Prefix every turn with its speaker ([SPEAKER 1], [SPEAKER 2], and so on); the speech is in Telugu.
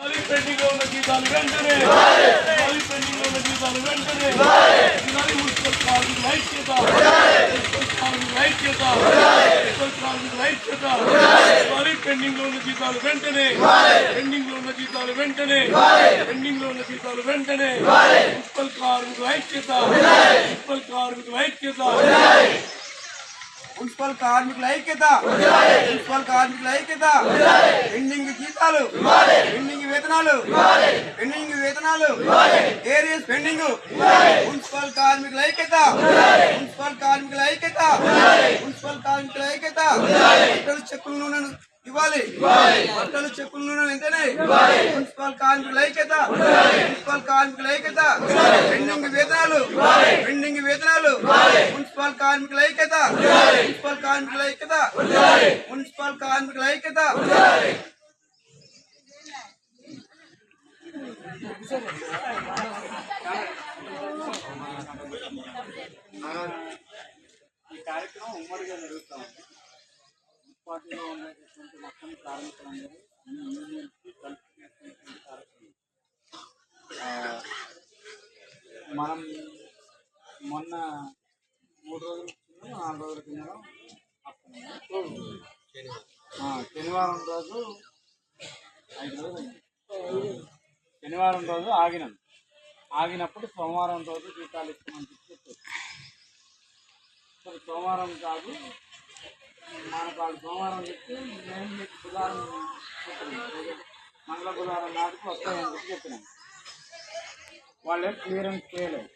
[SPEAKER 1] ఖాళీ పెండింగ్లో ఉన్న జీతాలు వెంటనే ఖాళీ పెండింగ్లో ఉన్న జీతాలు వెంటనే ఇలాంటి మున్సిపల్ కార్మికుల ఐక్యత మున్సిపల్ కార్మికుల ఐక్యత మున్సిపల్ కార్మికుల ఐక్యత ఖాళీ పెండింగ్లో ఉన్న జీతాలు వెంటనే పెండింగ్లో ఉన్న జీతాలు వెంటనే పెండింగ్లో ఉన్న జీతాలు వెంటనే మున్సిపల్ కార్మికుల ఐక్యత మున్సిపల్ కార్మికుల ఐక్యత
[SPEAKER 2] మున్సిపల్ కార్మికుల ఐక్యత మున్సిపల్ కార్మికుల ఐక్యత పెండింగ్ జీతాలు పెండింగ్ వేతనాలు. పెండింగ్ వేతనాలు. ఏరియస్ పెండింగ్ మున్సిపల్ కార్మికుల ఐక్యత. మున్సిపల్ కార్మికుల ఐక్యత. మున్సిపల్ కార్మికుల ఐక్యత. బట్టలు చెక్కుల నూనె ఇవ్వాలి. బట్టలు నూనె వెంటనే మున్సిపల్ కార్మికుల ఐక్యత. మున్సిపల్ కార్మికుల ఐక్యత. పెండింగ్ వేతనాలు. పెండింగ్ వేతనాలు. మున్సిపల్ కార్మికుల ఐక్యత. మున్సిపల్ కార్మికుల ఐక్యత. మున్సిపల్ కార్మికుల ఐక్యత.
[SPEAKER 3] ఈ కార్యక్రమం ఉమ్మడిగా జరుగుతూ ఉంది. పార్టీలో ఉన్నటువంటి మొత్తం కార్మికులందరూ కలిసినటువంటి కార్యక్రమం. మనం మొన్న మూడు రోజుల కింద నాలుగు రోజుల కింద శనివారం. రోజు ఐదు రోజులు అయింది. శనివారం రోజు ఆగినాం. ఆగినప్పుడు సోమవారం రోజు జీతాలు ఇస్తామని చెప్పి చెప్పారు. సోమవారం కాదు మనకు వాళ్ళు సోమవారం చెప్తే మేము మీకు బుధవారం మంగళ బుధవారం నాటికి వస్తాయని చెప్పి చెప్పినాం. వాళ్ళేం క్లియరెన్స్ చేయలేదు.